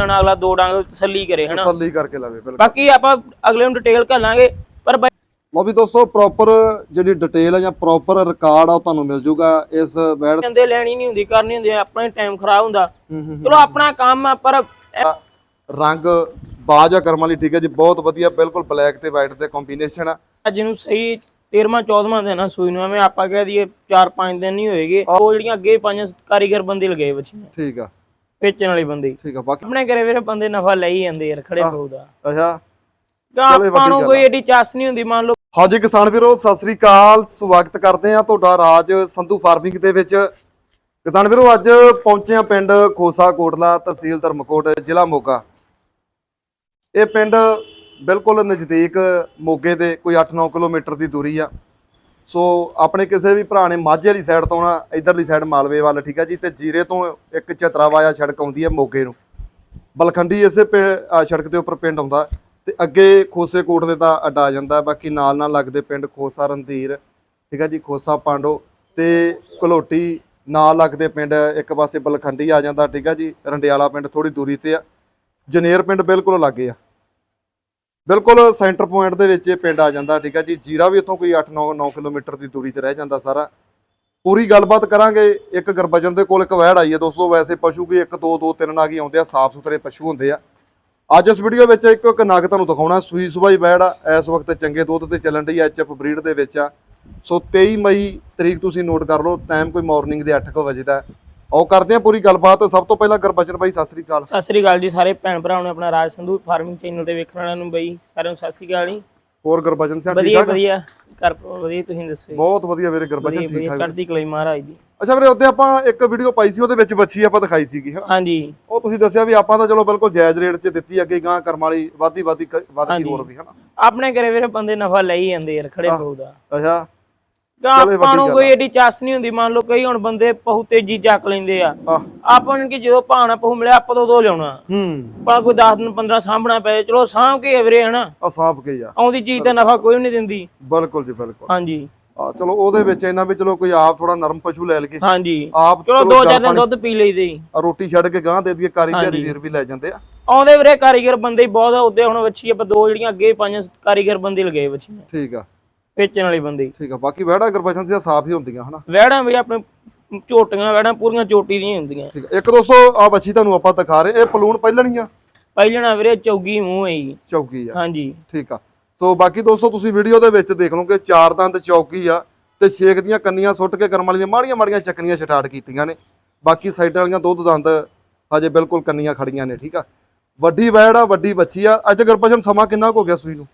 ਹੁਣ ਅਗਲਾ ਦੋ ਡਾਂਗ ਤਸੱਲੀ ਕਰੇ ਹਨਾ? ਤਸੱਲੀ ਕਰਕੇ ਲਵੇ ਬਿਲਕੁਲ। ਬਾਕੀ ਆਪਾਂ ਅਗਲੇ ਨੂੰ ਡਿਟੇਲ ਘੱਲਾਂਗੇ ਪਰ ਬਾਈ ਲਓ ਵੀ ਦੋਸਤੋ ਪ੍ਰੋਪਰ ਜਿਹੜੀ ਡਿਟੇਲ ਹੈ ਜਾਂ ਪ੍ਰੋਪਰ ਰਿਕਾਰਡ ਆ ਉਹ ਤੁਹਾਨੂੰ ਮਿਲ ਜੂਗਾ ਇਸ ਬੈਡ ਜਾਂਦੇ ਲੈਣੀ ਨਹੀਂ ਹੁੰਦੀ ਕਰਨੀ ਹੁੰਦੀ ਆਪਣਾ ਟਾਈਮ ਖਰਾਬ ਹੁੰਦਾ। ਚਲੋ ਆਪਣਾ ਕੰਮ ਆ ਪਰ ਰੰਗ ਬਾਜ ਆ ਕਰਮਾਂ ਲਈ ਠੀਕ ਹੈ ਜੀ ਬਹੁਤ ਵਧੀਆ ਬਿਲਕੁਲ ਬਲੈਕ ਤੇ ਵਾਈਟ ਤੇ ਕੰਬੀਨੇਸ਼ਨ ਆ। ਅੱਜ ਨੂੰ ਸਹੀ 13ਵਾਂ 14ਵਾਂ ਦਿਨ ਆ ਸੂਈ ਨੂੰ ਐਵੇਂ ਆਪਾਂ ਕਹਿ ਦਈਏ 4-5 ਦਿਨ ਨਹੀਂ ਹੋਏਗੇ। ਉਹ ਜਿਹੜੀਆਂ ਅੱਗੇ ਪੰਜ ਕਾਰੀਗਰ ਬੰਦੇ ਲਗਾਏ ਬੱਚੀਆਂ ਠੀਕ ਆ। ਵੇਚਣ ਵਾਲੇ ਬੰਦੇ। ਠੀਕ ਆ ਬਾਕੀ ਆਪਣੇ ਘਰੇ ਵੀਰੇ ਬੰਦੇ ਨਫਾ ਲੈ ਹੀ ਜਾਂਦੇ ਯਾਰ ਖੜੇ ਪਊਦਾ ਅੱਛਾ। ਆਪਾਂ ਨੂੰ ਕੋਈ ਏਡੀ ਚਾਸ ਨਹੀਂ ਹੁੰਦੀ ਮੰਨ ਲਓ। ਹਾਂਜੀ ਕਿਸਾਨ ਵੀਰੋ ਸਤਿ ਸ੍ਰੀ ਅਕਾਲ ਸਵਾਗਤ ਕਰਦੇ ਆ ਤੁਹਾਡਾ ਰਾਜ ਸੰਧੂ ਫਾਰਮਿੰਗ ਦੇ ਵਿੱਚ। ਕਿਸਾਨ ਵੀਰੋ ਅੱਜ ਪਹੁੰਚੇ ਆ ਪਿੰਡ ਖੋਸਾ ਕੋਟਲਾ ਤਹਿਸੀਲ ਧਰਮਕੋਟ ਜ਼ਿਲ੍ਹਾ ਮੋਗਾ। ਇਹ ਪਿੰਡ ਬਿਲਕੁਲ ਨਜ਼ਦੀਕ ਮੋਗੇ ਦੇ ਕੋਈ 8-9 ਕਿਲੋਮੀਟਰ ਦੀ ਦੂਰੀ ਆ। ਸੋ ਆਪਣੇ ਕਿਸੇ ਵੀ ਭਰਾ ਨੇ ਮਾਝੇ ਵਾਲੀ ਸਾਈਡ ਤੋਂ ਨਾ ਇਧਰਲੀ ਸਾਈਡ ਮਾਲਵੇ ਵੱਲ, ਠੀਕ ਆ ਜੀ? ਤੇ ਜੀਰੇ ਤੋਂ ਇੱਕ ਚਤਰਾਵਾਇਆ ਸੜਕ ਆਉਂਦੀ ਹੈ ਮੋਗੇ ਨੂੰ। ਬਲਖੰਡੀ ਇਸੇ ਪਿੰ- ਸੜਕ ਦੇ ਉੱਪਰ ਪਿੰਡ ਆਉਂਦਾ ਤੇ ਅੱਗੇ ਖੋਸੇ ਕੋਟ ਦੇ ਤਾਂ ਅੱਡਾ ਆ ਜਾਂਦਾ, ਬਾਕੀ ਨਾਲ ਨਾਲ ਲੱਗਦੇ ਪਿੰਡ ਖੋਸਾ ਰੰਧੀਰ ਠੀਕ ਹੈ ਜੀ? ਖੋਸਾ, ਪਾਂਡੋ ਤੇ ਕਲੋਟੀ ਨਾਲ ਲੱਗਦੇ ਪਿੰਡ, ਇੱਕ ਪਾਸੇ ਬਲਖੰਡੀ ਆ ਜਾਂਦਾ, ਠੀਕ ਹੈ ਜੀ? ਰੰਡਿਆਲਾ ਪਿੰਡ ਥੋੜੀ ਦੂਰੀ ਤੇ ਆ। ਜਨੇਰ ਪਿੰਡ ਬਿਲਕੁਲ ਲਾਗੇ ਆ। ਬਿਲਕੁਲ ਸੈਂਟਰ ਪੁਆਇੰਟ ਦੇ ਵਿੱਚ ਇਹ ਪਿੰਡ ਆ ਜਾਂਦਾ, ਠੀਕ ਹੈ ਜੀ। ਜੀਰਾ ਵੀ ਇੱਥੋਂ ਕੋਈ 8-9 9 ਕਿਲੋਮੀਟਰ ਦੀ ਦੂਰੀ ਤੇ ਰਹਿ ਜਾਂਦਾ ਸਾਰਾ। ਪੂਰੀ ਗੱਲਬਾਤ ਕਰਾਂਗੇ। ਇੱਕ ਗਰਬਜਨ ਦੇ ਕੋਲ ਇੱਕ ਵਹਿੜ ਆਈ ਹੈ ਦੋਸਤੋ, ਵੈਸੇ ਪਸ਼ੂ ਵੀ 1 2 2 3 ਨਾਗ ਹੀ ਆਉਂਦੇ ਆ ਸਾਫ਼ ਸੁਥਰੇ ਪਸ਼ੂ ਹੁੰਦੇ ਆ। ਅੱਜ ਇਸ ਵੀਡੀਓ ਵਿੱਚ ਇੱਕ ਇੱਕ ਨਾਗ ਤੁਹਾਨੂੰ ਦਿਖਾਉਣਾ। ਸੂਈ ਸੁਬਾਈ ਵਹਿੜ ਆ, ਇਸ ਵਕਤ ਚੰਗੇ ਦੁੱਧ ਤੇ ਚੱਲਣ ਦੀ ਐਚਐਫ ਬਰੀਡ ਦੇ ਵਿੱਚ ਆ। ਸੋ 23 ਮਈ ਤਰੀਕ ਤੁਸੀਂ ਨੋਟ ਕਰ ਲਓ, ਟਾਈਮ ਕੋਈ ਮਾਰਨਿੰਗ ਦੇ 8:00 ਵਜੇ ਦਾ। ਆਓ ਕਰਦੇ ਆ ਪੂਰੀ ਗੱਲਬਾਤ। ਸਭ ਤੋਂ ਪਹਿਲਾਂ ਗਰਬਜਨ ਬਾਈ ਸਤਿ ਸ੍ਰੀ ਅਕਾਲ। ਸਤਿ ਸ੍ਰੀ ਅਕਾਲ ਜੀ ਸਾਰੇ ਭੈਣ ਭਰਾਵਾਂ ਨੂੰ ਆਪਣਾ ਰਾਜ ਸੰਧੂ ਫਾਰਮਿੰਗ ਚੈਨਲ ਤੇ ਵੇਖਣ ਵਾਲਿਆਂ ਨੂੰ ਬਈ ਸਾਰਿਆਂ ਨੂੰ ਸਤਿ ਸ੍ਰੀ ਅਕਾਲ ਜੀ। ਹੋਰ ਗਰਬਜਨ ਸਿੰਘ ਠੀਕ ਵਧੀਆ ਠਾਕ ਵਧੀਆ। ਕਰ ਵਧੀਆ ਤੁਸੀਂ ਦੱਸੋ ਜੀ। ਬਹੁਤ ਵਧੀਆ ਵੀਰੇ ਗਰਬਜਨ ਵਧੀਆ ਠੀਕ ਵਧੀਆ ਠਾਕ ਚੜ੍ਹਦੀ ਕਲਾਈ ਮਹਾਰਾਜ ਦੀ। ਅੱਛਾ ਵੀਰੇ ਉੱਤੇ ਆਪਾਂ ਇੱਕ ਵੀਡੀਓ ਪਾਈ ਸੀ ਉਹਦੇ ਵਿੱਚ ਬੱਚੀ ਆਪਾਂ ਦਿਖਾਈ ਸੀਗੀ ਹਨਾ? ਹਾਂਜੀ। ਉਹ ਤੁਸੀਂ ਦੱਸਿਆ ਵੀ ਆਪਾਂ ਤਾਂ ਚਲੋ ਬਿਲਕੁਲ ਜਾਇਜ਼ ਰੇਟ 'ਚ ਦਿੱਤੀ ਅੱਗੇ ਗਾਂ ਕਰਮ ਵਾਲੀ ਵਾਧੀ ਵਾਧੀ ਹਾਂਜੀ। ਹੋਰ ਵੀ ਹਨਾ? ਆਪਣੇ ਘਰੇ ਵੀਰੇ ਬੰਦੇ ਨਫਾ ਲੈ ਹੀ ਜਾਂਦੇ ਯਾਰ ਖੜੇ ਪਊਦਾ ਅੱਛਾ। ਤਾਂ ਚਲੋ ਇਹ ਆਪਾਂ ਵੱਡੀ ਨੂੰ ਗੱਲ ਕੋਈ ਏਡੀ ਚਾਸ ਨਹੀਂ ਹੁੰਦੀ ਮੰਨ ਲਓ ਕਈ ਹੁਣ ਬੰਦੇ ਪਹੂ ਤੇਜੀ ਚੱਕ ਲੈਂਦੇ ਆ। ਆਹ ਆਪਾਂ ਨੂੰ ਕਿ ਜਦੋਂ ਭਾਣਾ ਪਹੂ ਮਿਲਿਆ ਆਪਾਂ ਤੋਂ ਦੋ ਲਿਆਉਣਾ। ਹੂੰ। ਪਰ ਕੋਈ 10 ਦਿਨ 15 ਸਾਂਭਣਾ ਪਏ ਚਲੋ ਸਾਂਭ ਕੇ ਵੀਰੇ ਹਨਾ। ਆ ਸਾਫ਼ ਕੇ ਆ। ਆਉਂਦੀ ਚੀਜ਼ ਦਾ ਨਫਾ ਕੋਈ ਨਹੀਂ ਦਿੰਦੀ। ਬਿਲਕੁਲ ਜੀ ਬਿਲਕੁਲ। ਹਾਂਜੀ। ਆ ਚਲੋ ਉਹਦੇ ਵਿੱਚ ਇਹਨਾਂ ਵੀ ਚਲੋ ਕੋਈ ਆਪ ਥੋੜਾ ਨਰਮ ਪਸ਼ੂ ਲੈ ਲਈਏ। ਹਾਂਜੀ। ਆਪ ਚਲੋ ਦੋ ਚਾਰ ਦਿਨ ਦੁੱਧ ਪੀ ਲਈਦੇ ਹੀ ਆ ਰੋਟੀ ਛੱਡ ਕੇ ਗਾਂ ਦੇ ਦਈਏ ਕਾਰੀ ਹਾਂਜੀ। ਵੀਰ ਵੀ ਲੈ ਜਾਂਦੇ ਆ। ਆਉਂਦੇ ਵੀਰੇ ਕਾਰੀਗਰ ਬੰਦੇ ਹੀ ਬਹੁਤ ਆ ਉਹਦੇ ਹੁਣ ਵੱਛੀ ਆਪਾਂ ਦੋ ਜਿਹੜੀਆਂ ਅੱਗੇ ਪੰਜ ਕਾਰੀਗਰ ਬੰਦੇ ਲਗਾਏ ਵੱਛੀਆਂ। ਠੀਕ ਆ। ਵੇਚਣ ਵਾਲੇ ਬੰਦੇ। ਠੀਕ ਆ ਬਾਕੀ ਵਹਿੜਾ ਗਰਬਚਨ ਸੀ ਸਾਫ਼ ਹੀ ਹੁੰਦੀਆਂ ਹਨਾ? ਵਹਿੜਾਂ ਵੀ ਆਪਣੇ ਝੋਟੀਆਂ ਵਹਿੜਾਂ ਪੂਰੀਆਂ ਚੋਟੀ ਦੀਆਂ ਹੁੰਦੀਆਂ। ਠੀਕ ਆ ਇੱਕ ਦੋਸਤੋ ਆ ਬੱਚੀ ਤੁਹਾਨੂੰ ਆਪਾਂ ਦਿਖਾ ਰਹੇ ਇਹ ਪਲੂਣ ਪਹਿਲਣੀਆਂ। ਪਹਿਲਣਾ ਵੀਰੇ ਚੌਗੀ ਮੂੰਹ ਹੈ ਜੀ। ਚੌਕੀ ਆ। ਹਾਂਜੀ। ਠੀਕ ਆ। ਸੋ ਬਾਕੀ ਦੋਸਤੋ ਤੁਸੀਂ ਵੀਡੀਓ ਦੇ ਵਿੱਚ ਦੇਖ ਲਓਗੇ ਚਾਰ ਦੰਦ ਚੌਕੀ ਆ ਤੇ ਛੇਕ ਦੀਆਂ ਕੰਨੀਆਂ ਸੁੱਟ ਕੇ ਕਰਮ ਵਾਲੀਆਂ ਮਾੜੀਆਂ ਮਾੜੀਆਂ ਚੱਕਣੀਆਂ ਸਟਾਰਟ ਕੀਤੀਆਂ ਨੇ। ਬਾਕੀ ਸਾਈਡਾਂ ਵਾਲੀਆਂ ਦੁੱਧ ਦੰਦ ਹਜੇ ਬਿਲਕੁਲ ਕੰਨੀਆਂ ਖੜੀਆਂ ਨੇ ਠੀਕ ਆ? ਵੱਡੀ ਵੈੜ ਆ ਵੱਡੀ ਬੱਚੀ ਆ। ਅੱਜ ਗਰਭਜਨ ਸਮਾਂ ਕਿੰਨਾ ਕੁ ਹੋ ਗਿਆ ਸੂਈ ਨੂੰ?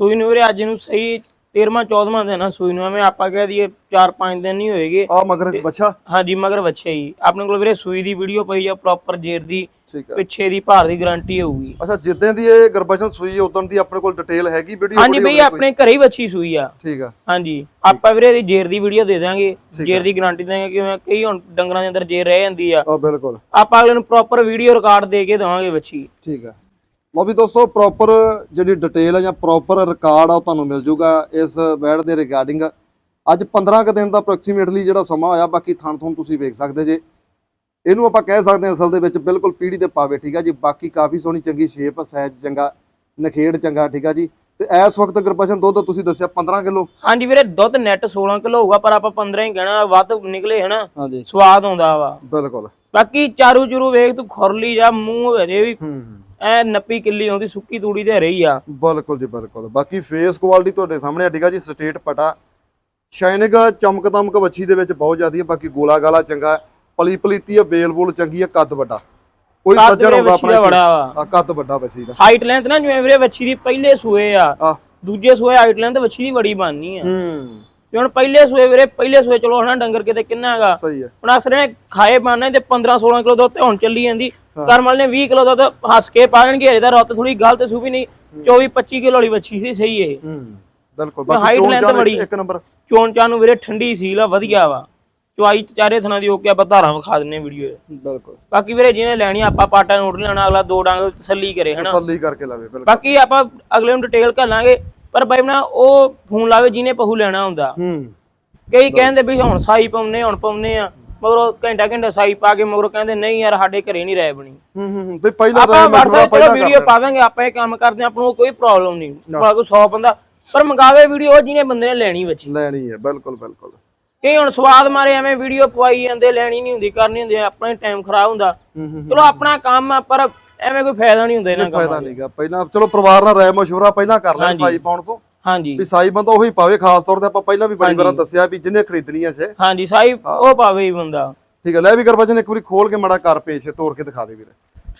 ਸੂਈ ਨੂੰ ਵੀਰੇ ਅੱਜ ਨੂੰ ਸਹੀ 13ਵਾਂ 14ਵਾਂ ਦਿਨ ਆ ਸੂਈ ਨੂੰ ਐਵੇਂ ਆਪਾਂ ਕਹਿ ਦਈਏ 4-5 ਦਿਨ ਨਹੀਂ ਹੋਏਗੇ। ਆ ਮਗਰ ਬੱਚਾ ਹਾਂਜੀ ਮਗਰ ਵੱਛੇ ਜੀ ਆਪਣੇ ਕੋਲ ਵੀਰੇ ਸੂਈ ਦੀ ਵੀਡੀਓ ਪਈ ਆ ਪ੍ਰੋਪਰ ਜੇਰ ਦੀ ਪਿੱਛੇ ਦੀ ਭਾਰ ਦੀ ਗਾਰੰਟੀ ਹੋਊਗੀ। ਅੱਛਾ ਜਿੱਦਾਂ ਦੀ ਇਹ ਗਰਭਜਨ ਸੂਈ ਉਦੋਂ ਦੀ ਆਪਣੇ ਕੋਲ ਡਿਟੇਲ ਹੈਗੀ ਵੀਡੀਓ ਹਾਂਜੀ ਬਈ ਆਪਣੇ ਘਰੇ ਹੀ ਵੱਛੀ ਸੂਈ ਆ। ਠੀਕ ਆ। ਹਾਂਜੀ ਆਪਾਂ ਵੀਰੇ ਇਹਦੀ ਜੇਰ ਦੀ ਵੀਡੀਓ ਦੇ ਦਾਂਗੇ। ਜੇਰ ਦੀ ਗਾਰੰਟੀ ਦੇਵਾਂਗੇ ਕਿਵੇਂ ਕਈ ਹੁਣ ਡੰਗਰਾਂ ਦੇ ਅੰਦਰ ਜੇਰ ਰਹਿ ਜਾਂਦੀ ਆ। ਆ ਬਿਲਕੁਲ। ਆਪਾਂ ਅਗਲੇ ਨੂੰ ਪ੍ਰੋਪਰ ਵੀਡੀਓ ਰਿਕਾਰਡ ਦੇ ਕੇ ਦੇਵਾਂਗੇ ਵੱਛੀ। ਠੀਕ ਆ। ਲਓ ਵੀ ਦੋਸਤੋ ਪ੍ਰੋਪਰ ਜਿਹੜੀ ਡਿਟੇਲ ਹੈ ਜਾਂ ਪ੍ਰੋਪਰ ਰਿਕਾਰਡ ਆ ਉਹ ਤੁਹਾਨੂੰ ਮਿਲ ਜੂਗਾ ਇਸ ਬੈਡ ਦੇ ਰਿਗਾਰਡਿੰਗ ਅੱਜ 15 ਕੁ ਦਿਨ ਦਾ ਅਪਰੋਕਸੀਮੇਟਲੀ ਜਿਹੜਾ ਸਮਾਂ ਹੋਇਆ ਬਾਕੀ ਥਣ ਥਣ ਤੁਸੀਂ ਵੇਖ ਸਕਦੇ ਜੇ। ਇਹਨੂੰ ਆਪਾਂ ਕਹਿ ਸਕਦੇ ਹਾਂ ਅਸਲ ਦੇ ਵਿੱਚ ਬਿਲਕੁਲ ਪੀੜੀ ਤੇ ਪਾਵੇ ਠੀਕ ਆ ਜੀ? ਬਾਕੀ ਕਾਫੀ ਸੋਹਣੀ ਚੰਗੀ ਸ਼ੇਪ ਸਾਈਜ਼ ਚੰਗਾ ਨਖੇੜ ਚੰਗਾ ਠੀਕ ਆ ਜੀ? ਤੇ ਇਸ ਵਕਤ ਗਰਪਸ਼ਨ ਦੁੱਧ ਤੁਸੀਂ ਦੱਸਿਆ 15 ਕਿਲੋ। ਹਾਂਜੀ ਵੀਰੇ ਦੁੱਧ ਨੈਟ 16 ਕਿਲੋ ਹੋਊਗਾ ਪਰ ਆਪਾਂ 15 ਹੀ ਕਹਿਣਾ ਵੱਧ ਨਿਕਲੇ ਹਨਾ? ਹਾਂਜੀ। ਸਵਾਦ ਆਉਂਦਾ ਵਾ। ਬਿਲਕੁਲ। ਬਾਕੀ ਚਾਰੂ ਚੁਰੂ ਵੇਖ ਤੂੰ ਖੁਰਲੀ ਜਾ ਮੂੰਹ ਹਜੇ ਵੀ ਐ ਨੱਪੀ ਕਿੱਲੀ ਆਉਂਦੀ ਸੁੱਕੀ ਤੂੜੀ ਤੇ ਰਹੀ ਆ। ਬਿਲਕੁਲ ਜੀ ਬਿਲਕੁਲ। ਬਾਕੀ ਫੇਸ ਕੁਆਲਿਟੀ ਤੁਹਾਡੇ ਸਾਹਮਣੇ ਆ ਠੀਕ ਆ ਜੀ ਸਟੇਟ ਪਟਾ। ਸ਼ਾਈਨਿੰਗ ਚਮਕ ਦਮਕ ਵੱਛੀ ਦੇ ਵਿੱਚ ਬਹੁਤ ਜ਼ਿਆਦੀ ਹੈ ਬਾਕੀ ਗੋਲਾ ਗਾਲਾ ਚੰਗਾ। ਪਲੀ ਪਲੀਤੀ ਹੈ ਬੇਲ ਬੂਲ ਚੰਗੀ ਹੈ ਕੱਦ ਵੱਡਾ। ਕੋਈ ਸੱਜਣ ਹੋਗਾ ਆਪਣਾ ਆ ਕੱਦ ਵੱਡਾ ਵੱਛੀ ਦਾ। ਹਾਈਟ ਲੈਂਥ ਨਾ ਜਿਵੇਂ ਵੀਰੇ ਵੱਛੀ ਦੀ ਪਹਿਲੇ ਸੂਏ ਆ ਆ ਦੂਜੇ ਸੂਏ ਹਾਈਟ ਲੈਂਥ ਵੱਛੀ ਦੀ ਬੜੀ ਬਣਨੀ ਆ। ਹੂੰ। ਤੇ ਹੁਣ ਪਹਿਲੇ ਸੂਏ ਵੀਰੇ ਪਹਿਲੇ ਸੂਏ ਚਲੋ ਹਨਾ ਡੰਗਰ ਕਿਤੇ ਕਿੰਨਾ ਹੈਗਾ। ਸਹੀ ਹੈ। ਹੁਣ ਅਸਰੇ ਖਾਏ ਬਾਨੇ ਤੇ 15 16 ਕਿਲੋ ਦੁੱਧ ਤੇ ਹੁਣ ਚੱਲੀ ਜਾਂਦੀ। ਕਰਮ ਵਾਲੇ ਨੇ 20 ਕਿਲੋ ਦੁੱਧ ਹੱਸ ਕੇ ਪਾ ਦੇਣਗੇ ਹਜੇ ਤਾਂ ਰੁੱਤ ਥੋੜੀ ਗਲਤ ਸੂ ਵੀ ਨਹੀਂ। 24 25 ਕਿਲੋ ਵਾਲੀ ਵੱਛੀ ਸੀ ਸਹੀ ਇਹ। ਬਿਲਕੁਲ। ਬਾਕੀ ਚੋਣ ਬੜੀ। ਇੱਕ ਨੰਬਰ। ਚੋਣ ਨੂੰ ਵੀਰੇ ਠੰਡੀ ਸੀਲ ਆ ਵਧੀਆ ਵਾ। ਚੁਆਈ ਚਾਰੇ ਥਣਾ ਦੀ ਓਕੇ ਆਪਾਂ ਧਾਰਾਂ ਵਿਖਾ ਦਿੰਨੇ ਵੀਡੀਓ ਬਿਲਕੁਲ। ਬਾਕੀ ਵੀਰੇ ਜਿਹਨੇ ਲੈਣੀ ਆਪਾਂ ਪਾਟਾ ਨੋਟ ਲੈਣਾ ਅਗਲਾ ਦੋ ਡਾਂਗ ਤਸੱਲੀ ਕਰੇ ਹਨਾ। ਤਸੱਲੀ ਕਰਕੇ ਲਾਵੇ ਬਿਲਕੁਲ। ਬਾਕੀ ਆਪਾਂ ਅਗਲੇ ਨੂੰ ਡਿਟੇਲ ਘੱਲਾਂਗੇ। ਪਰ ਬਾਈ ਨਾ ਉਹ ਫੋਨ ਲਾਵੇ ਜਿਹਨੇ ਪਹੂ ਲੈਣਾ ਹੁੰਦਾ। ਹੂੰ। ਕਈ ਕਹਿੰਦੇ ਵੀ ਹੁਣ ਸਾਈ ਪਾਉਨੇ ਹੁਣ ਪਾਉਨੇ ਆ ਮਗਰੋਂ ਘੰਟਾ ਘੰਟਾ ਸਾਈ ਪਾ ਕੇ ਮਗਰੋਂ ਕਹਿੰਦੇ ਨਹੀਂ ਯਾਰ ਸਾਡੇ ਘਰੇ ਨਹੀਂ ਰਹਿ ਬਣੀ। ਹੂੰ ਹੂੰ ਵੀ ਪਹਿਲਾਂ ਆਪਾਂ WhatsApp ਤੇ ਵੀਡੀਓ ਪਾ ਦਾਂਗੇ ਆਪਾਂ ਇਹ ਕੰਮ ਕਰਦੇ ਆਪਾਂ ਨੂੰ ਕੋਈ ਪ੍ਰੋਬਲਮ ਨਹੀਂ। ਭਲਾ ਕੋਈ 100 ਬੰਦਾ ਪਰ ਮੰਗਾਵੇ ਵੀਡੀਓ ਜਿਹਨੇ ਬੰਦੇ ਨੇ ਲੈਣੀ ਵਿੱਚ ਲੈਣੀ ਹੈ ਬਿਲਕੁਲ ਬਿਲਕੁਲ। ਕਈ ਹੁਣ ਸਵਾਦ ਮਾਰੇ ਐਵੇਂ ਵੀਡੀਓ ਪਵਾਈ ਜਾਂਦੇ ਲੈਣੀ ਨਹੀਂ ਹੁੰਦੀ ਕਰਨੀ ਹੁੰਦੀ ਆਪਣਾ ਟਾਈਮ ਖਰਾਬ ਹੁੰਦਾ। ਚਲੋ ਆਪਣਾ ਕੰਮ ਆ ਪਰ ਐਵੇਂ ਕੋਈ ਫਾਇਦਾ ਨਹੀਂ ਹੁੰਦਾ ਇਹਨਾਂ ਫਾਇਦਾ ਕੰਮਾਂ ਨਹੀਂਗਾ ਪਹਿਲਾਂ ਚਲੋ ਪਰਿਵਾਰ ਨਾਲ ਰਾਏ ਮਸ਼ਵਰਾ ਪਹਿਲਾਂ ਕਰ ਲੈਣ। ਸਾਈ ਪਾਉਣ ਤੋਂ। ਹਾਂਜੀ। ਵੀ ਸਾਈ ਬੰਦਾ ਉਹੀ ਪਾਵੇ ਖਾਸ ਤੌਰ ਤੇ ਆਪਾਂ ਪਹਿਲਾਂ ਵੀ ਬੜੀ ਵਾਰਾਂ ਦੱਸਿਆ ਵੀ ਜਿਹਨੇ ਖਰੀਦਣੀ ਐ ਸੇ। ਹਾਂਜੀ ਸਾਈ ਉਹ ਪਾਵੇ ਹੀ ਬੰਦਾ। ਠੀਕ ਹੈ ਲੈ ਵੀ ਕਰਵਜਨ ਇੱਕ ਵਾਰੀ ਖੋਲ ਕੇ ਮੜਾ ਕਰ ਪੇਸ਼ ਤੋੜ ਕੇ ਦਿਖਾ ਦੇ ਵੀਰੇ।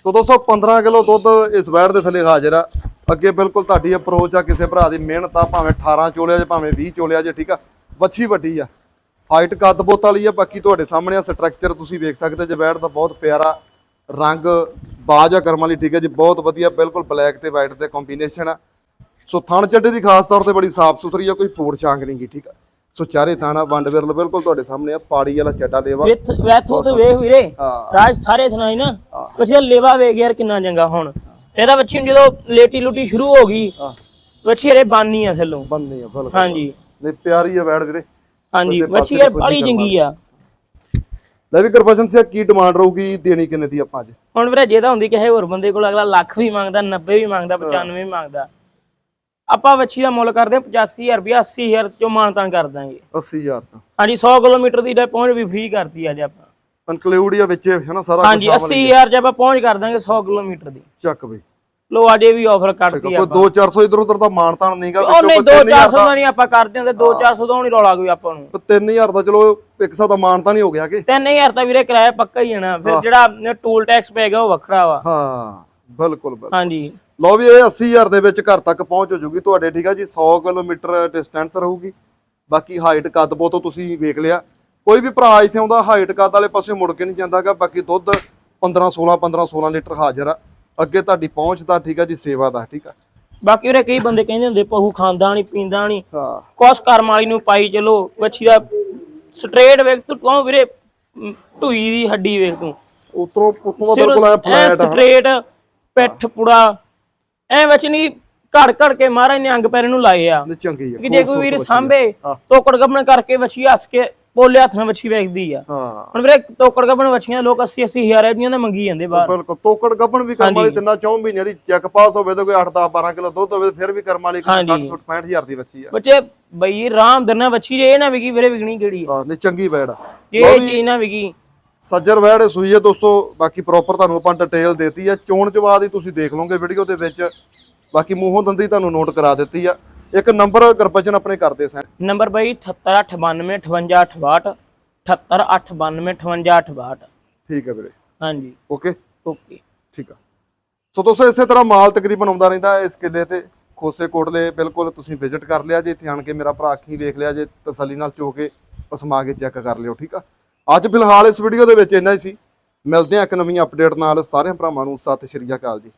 ਤੋ ਦੋਸਤੋ 15 ਕਿਲੋ ਦੁੱਧ ਇਸ ਵੈੜ ਦੇ ਥੱਲੇ ਹਾਜ਼ਰ ਆ। ਅੱਗੇ ਬਿਲਕੁਲ ਤੁਹਾਡੀ ਅਪਰੋਚ ਆ ਕਿਸੇ ਭਰਾ ਦੀ ਮਿਹਨਤ ਆ ਭਾਵੇਂ 18 ਚੋਲਿਆ ਜੇ ਭਾਵੇਂ 20 ਚੋਲਿਆ ਜੇ ਠੀਕ ਆ? ਵੱਛੀ ਵੱਡੀ ਆ। ਹਾਈਟ ਕੱਦ ਬੋਤ ਵਾਲੀ ਆ ਬਾਕੀ ਤੁਹਾਡੇ ਸਾਹਮਣੇ ਆ ਸਟਰਕਚਰ ਤੁਸੀਂ ਵੇਖ ਸਕਦੇ ਜੇ ਵੈੜ ਦਾ ਬਹੁਤ ਪਿਆਰਾ ਰੰਗ ਬਾਜ ਕਰਮ ਵਾਲੀ ਠੀਕ ਹੈ ਜੀ ਬਹੁਤ ਵਧੀਆ ਬਿਲਕੁਲ ਬਲੈਕ ਤੇ ਵਾਈਟ ਦੇ ਕੰਬੀਨੇਸ਼ਨ ਆ। ਸੋ ਥਣ ਚੱਡੇ ਦੀ ਖਾਸ ਤੌਰ ਤੇ ਬੜੀ ਸਾਫ਼ ਸੁਥਰੀ ਆ ਕੋਈ ਫੋੜ ਛਾਂਗ ਨਹੀਂ ਗੀ ਠੀਕ ਆ। ਸੋ ਚਾਰੇ ਥਾਣਾ ਵੰਡ ਵਿਰਲ ਬਿਲਕੁਲ ਤੁਹਾਡੇ ਸਾਹਮਣੇ ਆ ਪਾੜੀ ਵਾਲਾ ਚੱਡਾ ਲੇਵਾ। ਵਿਥ ਵੈਥੋਂ ਤੇ ਵੇਖ ਵੀਰੇ ਰਾਜ ਸਾਰੇ ਨਾ ਹਾਂ। ਬੱਚੇ ਲੇਵਾ ਵੇਖ ਯਾਰ ਕਿੰਨਾ ਚੰਗਾ ਹੁਣ। ਇਹਦਾ ਬੱਚੀ ਨੂੰ ਜਦੋਂ ਲੇਟੀ ਲੁਟੀ ਸ਼ੁਰੂ ਹੋ ਗਈ ਬੱਚੀ ਇਹਦੇ ਬਾਨੀ ਆ ਥੱਲੋਂ। ਬੰਨੇ ਆ ਬਿਲਕੁਲ। ਹਾਂਜੀ। ਨਹੀਂ ਪਿਆਰੀ ਆ ਵੈੜ ਵੀਰੇ। ਹਾਂਜੀ ਬੱਚੀ ਯਾਰ ਬੜੀ ਚੰਗੀ ਆ। ਲੈ ਵੀ ਕਰਪਸ਼ਨ ਸਿਆ ਕੀ ਡਿਮਾਂਡ ਰਹੂਗੀ? ਦੇਣੀ ਕਿੰਨੇ ਦੀ ਆਪਾਂ ਅੱਜ? ਹੁਣ ਵੀਰੇ ਜੇ ਤਾਂ ਹੁੰਦੀ ਕਿਸੇ ਹੋਰ ਬੰਦੇ ਕੋਲ ਅਗਲਾ ਲੱਖ ਵੀ ਮੰਗਦਾ 90 ਵੀ ਮੰਗਦਾ 95 ਵੀ ਮੰਗਦਾ। ਆਪਾਂ ਬੱਚੀ ਦਾ ਮੁੱਲ ਕਰਦੇ ਹਾਂ 85000 ਰੁਪਇਆ 80000 ਚੋਂ ਮਾਨਤਾਨ ਕਰ ਦਾਂਗੇ। 80000 ਤਾਂ। ਹਾਂਜੀ 100 ਕਿਲੋਮੀਟਰ ਦੀ ਪਹੁੰਚ ਵੀ ਫ੍ਰੀ ਕਰਤੀ ਅੱਜ ਆਪਾਂ। ਇਨਕਲੂਡ ਹੀ ਆ ਵਿੱਚ ਹੈ ਨਾ ਸਾਰਾ ਹਾਂਜੀ 80000 ਚ ਆਪਾਂ ਪਹੁੰਚ ਕਰ ਦਾਂਗੇ 100 ਕਿਲੋਮੀਟਰ ਦੀ। ਚੱਕ ਬਈ। ਲੋ ਅੱਜ ਵੀ ਆਫਰ ਕਰਤੀ ਕੋਈ ਆਪਾਂ। 2 400 ਇਧਰ ਉਧਰ ਦਾ ਮਾਨਤਾਨ ਨਹੀਂਗਾ ਉਹ ਨਹੀਂ 2-400 ਦਾ ਨਹੀਂ ਆਪਾਂ ਕਰਦੇ ਹੁੰਦੇ 2-400 ਦਾ ਨਹੀਂ ਰੌਲਾ ਕੋਈ ਆਪਾਂ ਨੂੰ। 3000 ਦਾ ਚਲੋ ਇੱਕ ਹਿਸਾਬ ਦਾ ਮਾਨਤਾਨ ਹੀ ਹੋ ਗਿਆ ਕਿ? 3000 ਤਾਂ ਵੀਰੇ ਕਿਰਾਇਆ ਪੱਕਾ ਹੀ ਜਾਣਾ ਫਿਰ ਜਿਹੜਾ ਟੂਲ ਟੈਕਸ ਪਏਗਾ ਉਹ ਵੱਖਰਾ ਵਾ। ਹਾਂ ਬਿਲਕੁਲ ਬਿਲਕੁਲ। ਹਾਂਜੀ। ਲਓ ਵੀ ਇਹ 80000 ਦੇ ਵਿੱਚ ਘਰ ਤੱਕ ਪਹੁੰਚ ਹੋ ਜੂਗੀ ਤੁਹਾਡੇ ਠੀਕ ਆ ਜੀ? 100 ਕਿਲੋਮੀਟਰ ਡਿਸਟੈਂਸ ਰਹੂਗੀ। ਬਾਕੀ ਹਾਈਟ ਕੱਦ ਬਹੁਤ ਤੁਸੀਂ ਵੇਖ ਲਿਆ। ਕੋਈ ਵੀ ਭਰਾ ਇੱਥੇ ਆਉਂਦਾ ਹਾਈਟ ਕੱਦ ਵਾਲੇ ਪਾਸੇ ਮੁੜ ਕੇ ਨਹੀਂ ਜਾਂਦਾਗਾ ਬਾਕੀ ਦੁੱਧ 15 16 15 16 ਲੀਟਰ ਹਾਜ਼ਰ ਆ। ਅੱਗੇ ਤੁਹਾਡੀ ਪਹੁੰਚ ਦਾ ਠੀਕ ਆ ਜੀ ਸੇਵਾ ਦਾ ਠੀਕ ਆ। ਬਾਕੀ ਵੀਰੇ ਕਈ ਬੰਦੇ ਕਹਿੰਦੇ ਹੁੰਦੇ ਪਹੂ ਖਾਂਦਾ ਨਹੀਂ ਪੀਂਦਾ ਨਹੀਂ ਹਾਂ। ਕੁਛ ਕਰਮ ਵਾਲੀ ਨੂੰ ਪਾਈ ਚਲੋ ਬੱਚੀ ਦਾ ਸਟ੍ਰੇਟ ਵੇਖ ਤੂੰ ਕਹੋ ਵੀਰੇ ਢੂਈ ਦੀ ਹੱਡੀ ਵੇਖ ਤੂੰ? ਉਤਰੋਂ ਉਤੋਂ ਦਾ ਬਿਲਕੁਲ ਐ ਫਲੈਟ ਸਟ੍ਰੇਟ ਪਿੱਠ ਪੁੜਾ ਐ ਵਿੱਚ ਨਹੀਂ ਘੜ ਘੜ ਕੇ ਮਹਾਰਾਜ ਨੇ ਅੰਗ ਪੈਰ ਨੂੰ ਲਾਏ ਆ। ਚੰਗੀ ਆ ਕਿ ਜੇ ਕੋਈ ਵੀਰ ਸਾਂਭੇ। ਤੋਕੜ ਗੱਬਣ ਕਰਕੇ ਬੱਚੀ ਹੱਸ ਕੇ ਬੋਲੇ ਹੱਥ ਨਾਲ ਬੱਚੀ ਵੇਖਦੀ ਆ। ਹਾਂ। ਹੁਣ ਵੀਰੇ ਤੋਕੜ ਗੱਬਣ ਬੱਚੀਆਂ ਲੋਕ 80 80 ਹਜ਼ਾਰ ਦੀਆਂ ਤਾਂ ਮੰਗੀ ਜਾਂਦੇ ਬਾਹਰ। ਬਿਲਕੁਲ ਤੋਕੜ ਗੱਬਣ ਵੀ ਕਰਮ ਵਾਲੀ ਤਿੰਨਾਂ ਚੌਂ ਮਹੀਨਿਆਂ ਦੀ ਚੈੱਕ ਪਾਸ ਹੋਵੇ ਤਾਂ ਕੋਈ 8 10 12 ਕਿਲੋ ਦੁੱਧ ਹੋਵੇ ਫਿਰ ਵੀ ਕਰਮ ਵਾਲੀ 60 ਹਾਂਜੀ। 60 65000 ਦੀ ਬੱਚੀ ਆ। ਬੱਚੇ ਬਈ ਰਾਮ ਦਰਨਾ ਬੱਚੀ ਜੇ ਇਹ ਨਾ ਵਿਕੀ ਵੀਰੇ ਵਿਕਣੀ ਕਿਹੜੀ ਆ? ਹਾਂ ਨਹੀਂ ਚੰਗੀ ਵੈੜ ਆ। ਇਹ ਚੀਜ਼ ਨਾ ਵਿਕੀ। ਸੱਜਰ ਵੈੜ ਸੂਈ ਹੈ ਦੋਸਤੋ ਬਾਕੀ ਪ੍ਰੋਪਰ ਤੁਹਾਨੂੰ ਆਪਾਂ ਡਿਟੇਲ ਦੇਤੀ ਆ। ਚੋਣ ਚਵਾਦ ਹੀ ਤੁਸੀਂ ਦੇਖ ਲਓਗੇ ਵੀਡੀਓ ਦੇ ਵਿੱਚ। ਬਾਕੀ ਮੂੰਹੋਂ ਦੰਦੀ ਤੁਹਾਨੂੰ ਨੋਟ ਕਰਾ ਦਿੱਤੀ ਆ। ਇੱਕ ਨੰਬਰ ਗੁਰਬਚਨ ਆਪਣੇ ਕਰਦੇ ਸੈਂ ਨੰਬਰ ਬਈ 7898585862 7898585862 ਠੀਕ ਹੈ ਵੀਰੇ। ਹਾਂਜੀ। ਓਕੇ? ਓਕੇ। ਠੀਕ ਆ। ਸੋ ਦੋਸਤੋ ਇਸੇ ਤਰ੍ਹਾਂ ਮਾਲ ਤਕਰੀਬਨ ਆਉਂਦਾ ਰਹਿੰਦਾ ਇਸ ਕਿੱਲੇ ਤੇ। ਖੋਸੇ ਕੋਟਲੇ ਬਿਲਕੁਲ ਤੁਸੀਂ ਵਿਜ਼ਿਟ ਕਰ ਲਿਆ ਜੇ ਇੱਥੇ ਆਣ ਕੇ ਮੇਰਾ ਭਰਾ ਅੱਖੀਂ ਵੇਖ ਲਿਆ ਜੇ ਤਸੱਲੀ ਨਾਲ ਚੋ ਕੇ ਪਸਮਾ ਕੇ ਚੈੱਕ ਕਰ ਲਿਓ ਠੀਕ ਆ? ਅੱਜ ਫਿਲਹਾਲ ਇਸ ਵੀਡੀਓ ਦੇ ਵਿੱਚ ਇੰਨਾ ਹੀ ਸੀ। ਮਿਲਦੇ ਆ ਇੱਕ ਨਵੀਂ ਅਪਡੇਟ ਨਾਲ। ਸਾਰਿਆਂ ਭਰਾਵਾਂ ਨੂੰ ਸਤਿ ਸ਼੍ਰੀ ਅਕਾਲ ਜੀ।